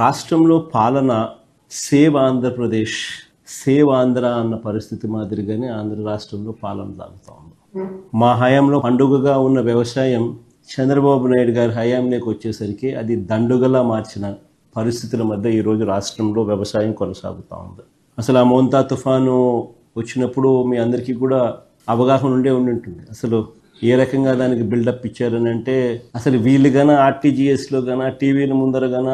రాష్ట్రంలో పాలన save Andhra Pradesh save Andhra అన్న పరిస్థితి మాదిరిగానే ఆంధ్ర రాష్ట్రంలో పాలన సాగుతూ ఉంది. మా హయాంలో పండుగగా ఉన్న వ్యవసాయం చంద్రబాబు నాయుడు గారి హయాంలోకి వచ్చేసరికి అది దండుగలా మార్చిన పరిస్థితుల మధ్య ఈరోజు రాష్ట్రంలో వ్యవసాయం కొనసాగుతూ ఉంది. అసలు ఆ మోంతా తుఫాను వచ్చినప్పుడు మీ అందరికీ కూడా అవగాహన ఉండే ఉండి ఉంటుంది అసలు ఏ రకంగా దానికి బిల్డప్ ఇచ్చారని అంటే అసలు వీళ్ళు గన ఆర్టీజీఎస్లో గన టీవీల ముందర గన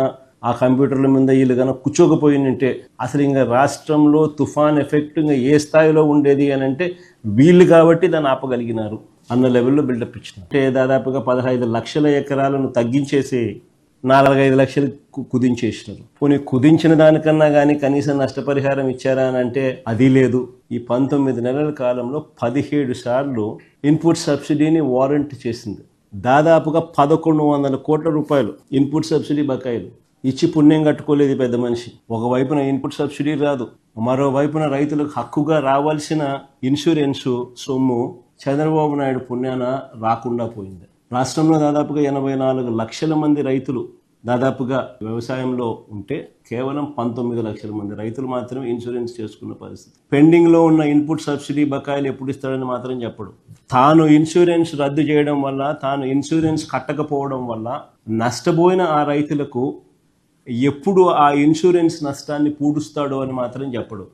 ఆ కంప్యూటర్ల మీద వీళ్ళు కనుక కూర్చోకపోయినంటే అసలు ఇంకా రాష్ట్రంలో తుఫాన్ ఎఫెక్ట్ ఇంకా ఏ స్థాయిలో ఉండేది అని అంటే వీళ్ళు కాబట్టి దాన్ని ఆపగలిగినారు అన్న లెవెల్లో బిల్డప్ ఇచ్చిన. అంటే దాదాపుగా పదహైదు లక్షల ఎకరాలను తగ్గించేసి నాలుగైదు లక్షలు కు- కుదించేసినారు. పోనీ కుదించిన దానికన్నా కానీ కనీసం నష్టపరిహారం ఇచ్చారా అని అంటే అది లేదు. ఈ పంతొమ్మిది నెలల కాలంలో పదిహేడు సార్లు ఇన్పుట్ సబ్సిడీని వారంట్ చేసింది. దాదాపుగా పదకొండు వందల కోట్ల రూపాయలు ఇన్పుట్ సబ్సిడీ బకాయిలు. ఇచ్చి పుణ్యం కట్టుకోలేదు పెద్ద మనిషి. ఒకవైపున ఇన్పుట్ సబ్సిడీ రాదు. మరోవైపున రైతులకు హక్కుగా రావాల్సిన ఇన్సూరెన్సు సొమ్ము చంద్రబాబు నాయుడు పుణ్యాన రాకుండా పోయింది. రాష్ట్రంలో దాదాపుగా ఎనభై నాలుగు లక్షల మంది రైతులు దాదాపుగా వ్యవసాయంలో ఉంటే కేవలం పంతొమ్మిది లక్షల మంది రైతులు మాత్రమే ఇన్సూరెన్స్ చేసుకున్న పరిస్థితి. పెండింగ్లో ఉన్న ఇన్పుట్ సబ్సిడీ బకాయిలు ఎప్పుడు ఇస్తాడని మాత్రం చెప్పడు. తాను ఇన్సూరెన్స్ రద్దు చేయడం వల్ల తాను ఇన్సూరెన్స్ కట్టకపోవడం వల్ల నష్టపోయిన ఆ రైతులకు ఎప్పుడు ఆ ఇన్సూరెన్స్ నష్టాన్ని పూడుస్తాడో అని మాత్రం చెప్పడు.